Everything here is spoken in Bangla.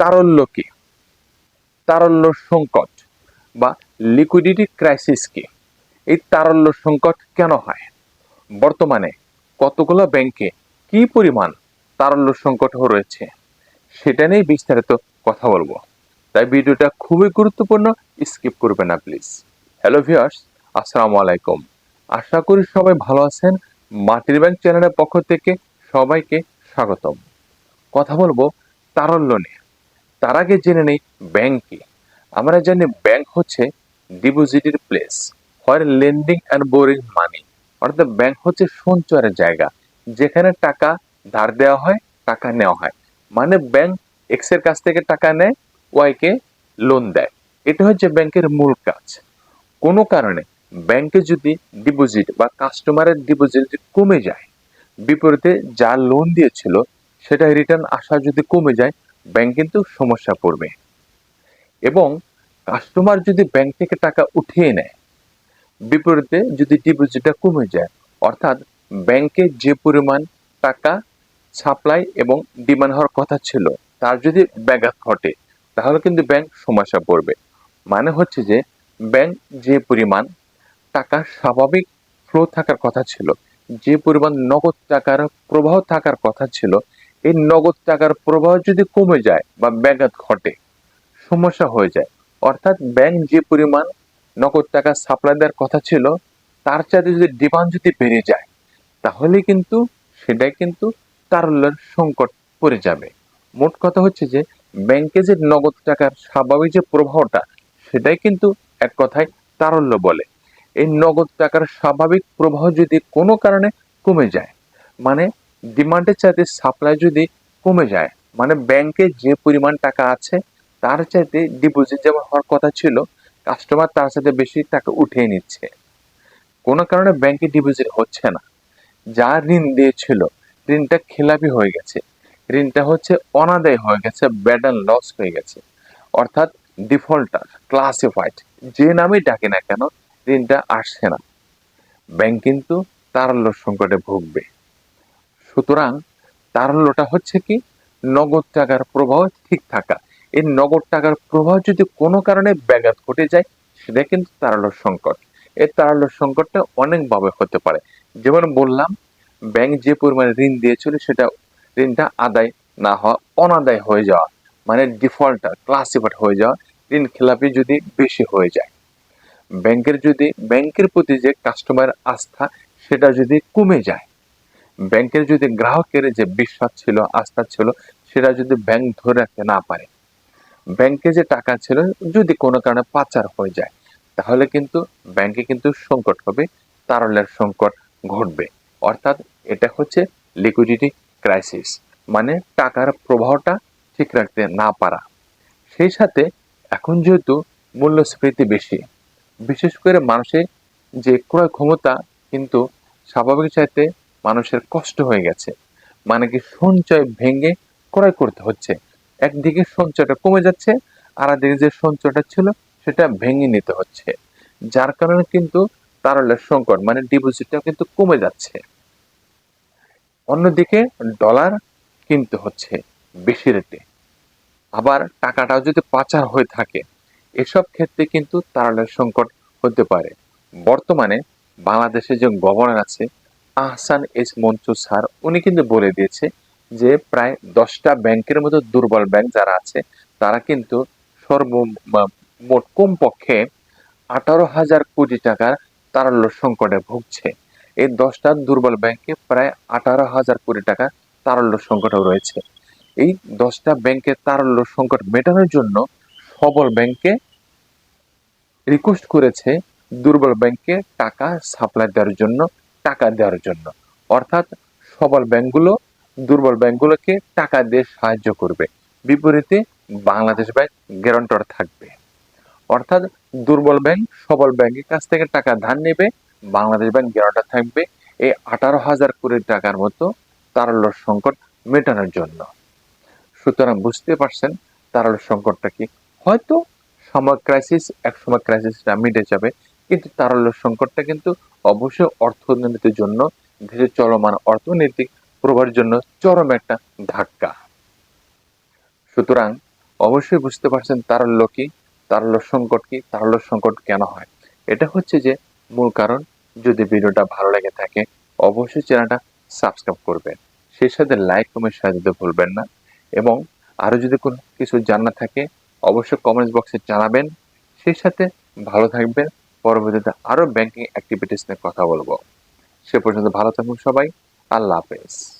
তারল্য কি? তারল্য সংকট বা লিকুইডিটি ক্রাইসিস কি? এই তারল্য সংকট কেন হয়? বর্তমানে কতগুলো ব্যাংকে কি পরিমাণ তারল্য সংকট রয়েছে? সেটা নিয়ে বিস্তারিত কথা বলব। তাই ভিডিওটা খুবই গুরুত্বপূর্ণ স্কিপ করবে না প্লিজ হ্যালো ভিউয়ার্স আসসালামু আলাইকুম। আশা করি সবাই ভালো আছেন। মাটির ব্যাংক চ্যানেলের পক্ষ থেকে সবাইকে স্বাগতম। কথা বলব তারল্য নিয়ে। তার আগে জেনে নেই ব্যাংক কি। আমরা জানি ব্যাংক হচ্ছে ডিপোজিটের place for lending and borrowing money অর্থাৎ ব্যাংক হচ্ছে সঞ্চয়ের জায়গা, যেখানে টাকা ধার দেওয়া হয়, টাকা নেওয়া হয়। মানে ব্যাংক এক্সের কাছ থেকে টাকা নেয় ওয়াই কে লোন দেয়। এটা হচ্ছে ব্যাংকের মূল কাজ। কোনো কারণে ব্যাংকে যদি ডিপোজিট বা কাস্টমারের ডিপোজিট কমে যায়, বিপরীতে যা লোন দিয়েছিল সেটা রিটার্ন আসা যদি কমে যায় ব্যাংক কিন্তু সমস্যা পড়বে। এবং কাস্টমার যদি ব্যাংক থেকে টাকা উঠিয়ে নেয়, বিপরীতে যদি ডিপোজিটটা কমে যায়, অর্থাৎ ব্যাংকে যে পরিমাণ টাকা সাপ্লাই এবং ডিমান্ড হওয়ার কথা ছিল, তার যদি ব্যাঘাত ঘটে, তাহলে কিন্তু ব্যাংক সমস্যা পড়বে। মানে হচ্ছে যে, ব্যাংক যে পরিমাণ টাকা স্বাভাবিক ফ্লো থাকার কথা ছিল, যে পরিমাণ নগদ টাকার প্রবাহ থাকার কথা ছিল এই নগদ টাকার প্রবাহ যদি কমে যায় বা ব্যাঘাত ঘটে, সমস্যা হয়ে যায়। অর্থাৎ ব্যাংক যে পরিমাণ নগদ টাকা সাপ্লাই দেওয়ার কথা ছিল, তার চাইতে যদি ডিমান্ড যদি বেড়ে যায়, তাহলে কিন্তু সেটাই কিন্তু তারল্যের সংকট পড়ে যাবে। মোট কথা হচ্ছে যে, ব্যাংকে যে নগদ টাকার স্বাভাবিক যে প্রবাহটা, সেটাই কিন্তু এক কথায় তারল্য বলে। এই নগদ টাকার স্বাভাবিক প্রবাহ যদি কোনো কারণে কমে যায় মানে ডিমান্ডের চাইতে সাপ্লাই যদি কমে যায় মানে ব্যাংকে যে পরিমাণ টাকা আছে, তার চাইতে ডিপোজিট যেমন হওয়ার কথা ছিল কাস্টমার তার সাথে বেশি টাকা উঠিয়ে নিচ্ছে। কোনো কারণে ব্যাংকে ডিপোজিট হচ্ছে না। যা ঋণ দিয়েছিল, ঋণটা খেলাপি হয়ে গেছে। ঋণটা হচ্ছে অনাদায় হয়ে গেছে ব্যাড অ্যান্ড লস হয়ে গেছে। অর্থাৎ ডিফল্টার ক্লাসিফাইড যে নামই ডাকে না কেন, ঋণটা আসছে না। ব্যাংক কিন্তু তারল্য সংকটে ভুগবে। সুতরাং তারল্যটা হচ্ছে কি? নগদ টাকার প্রবাহ ঠিক থাকা। এই নগদ টাকার প্রবাহ যদি কোনো কারণে ব্যাঘাত ঘটে যায়, সেটা কিন্তু তারল্য সংকট। এই তারল্য সংকটটা অনেকভাবে হতে পারে। যেমন বললাম, ব্যাংক যে পরিমাণে ঋণ দিয়েছিল, সেটা ঋণটা আদায় না হওয়া, অনাদায় হয়ে যাওয়া মানে ডিফল্টার ক্লাসিফাইড হয়ে যাওয়া, ঋণ খেলাপি যদি বেশি হয়ে যায়। ব্যাংকের যদি, ব্যাংকের প্রতি যে কাস্টমার আস্থা, সেটা যদি কমে যায় ব্যাংকের যদি গ্রাহকের যে বিশ্বাস ছিল, আস্থা ছিল, সেটা যদি ব্যাংক ধরে রাখতে না পারে, ব্যাংকে যে টাকা ছিল যদি কোনো কারণে পাচার হয়ে যায়, তাহলে কিন্তু ব্যাংকে কিন্তু সংকট হবে, তারল্যের সংকট ঘটবে। অর্থাৎ এটা হচ্ছে লিকুইডিটি ক্রাইসিস মানে টাকার প্রবাহটা ঠিক রাখতে না পারা। সেই সাথে এখন যেহেতু মূল্যস্ফীতি বেশি, বিশেষ করে মানুষের যে ক্রয় ক্ষমতা কিন্তু স্বাভাবিক চাইতে মানুষের কষ্ট হয়ে গেছে। মানে কি সঞ্চয় ভেঙে ক্রয় করতে হচ্ছে। একদিকে সঞ্চয়টা কমে যাচ্ছে আর একদিকে যে সঞ্চয়টা ছিল সেটা ভেঙে নিতে হচ্ছে। যার কারণে কিন্তু তারল্যের সংকট মানে ডিপোজিটটা কিন্তু কমে যাচ্ছে। অন্যদিকে ডলার কিনতে হচ্ছে বেশি রেটে আবার টাকাটাও যদি পাচার হয়ে থাকে, এসব ক্ষেত্রে কিন্তু তারল্যের সংকট হতে পারে। বর্তমানে বাংলাদেশে যে গভর্নর আছে আহসান এস মঞ্চু স্যার, উনি কিন্তু বলে দিয়েছে যে প্রায় দশটা ব্যাংকের মতো দুর্বল ব্যাংক যারা আছে, তারা কিন্তু সর্ব মোট কমপক্ষে আঠারো হাজার কোটি টাকার তারল্য সংকটে ভুগছে। এই দশটা দুর্বল ব্যাংকে প্রায় আঠারো হাজার কোটি টাকা তারল্য সংকটে রয়েছে। এই দশটা ব্যাংকের তারল্য সংকট মেটানোর জন্য সবল ব্যাংকে রিকোয়েস্ট করেছে দুর্বল ব্যাংকে টাকা সাপ্লাই দেওয়ার জন্য। টাকা দেওয়ার জন্য। অর্থাৎ সবল ব্যাংকগুলো, দুর্বল ব্যাংকগুলোকে টাকা দিয়ে সাহায্য করবে। বিপরীতে বাংলাদেশ ব্যাংক গ্যারান্টর থাকবে। অর্থাৎ দুর্বল ব্যাংক, সবল ব্যাংকের কাছ থেকে টাকা ধার নেবে, বাংলাদেশ ব্যাংক গ্যারান্টর থাকবে। এই আঠারো হাজার কোটি টাকার মতো তারল্য সংকট মেটানোর জন্য। সুতরাং বুঝতে পারছেন তারল্য সংকটটা কি? হয়তো সময় ক্রাইসিস এক সময় ক্রাইসিসটা মিটে যাবে। কিন্তু তারল্য সংকটটা কিন্তু অবশ্যই অর্থনীতির জন্য দেশের চলমান অর্থনৈতিক প্রভাবের জন্য চরম একটা ধাক্কা। সুতরাং অবশ্যই বুঝতে পারছেন তারল্য কি, তারল্য সংকট কি, তারল্য সংকট কেন হয়। এটা হচ্ছে যে মূল কারণ। যদি ভিডিওটা ভালো লেগে থাকে, অবশ্যই চ্যানেলটা সাবস্ক্রাইব করবেন। সেই সাথে লাইক, কমেন্ট, শেয়ার দিতে ভুলবেন না। এবং আরও যদি কোনো কিছু জানা থাকে, অবশ্যই কমেন্টস বক্সে জানাবেন। সেই সাথে ভালো থাকবেন। পরবর্তীতে আরও ব্যাংকিং অ্যাক্টিভিটিস নিয়ে কথা বলব। সে পর্যন্ত ভালো থাকুন সবাই। আল্লাহ হাফেজ।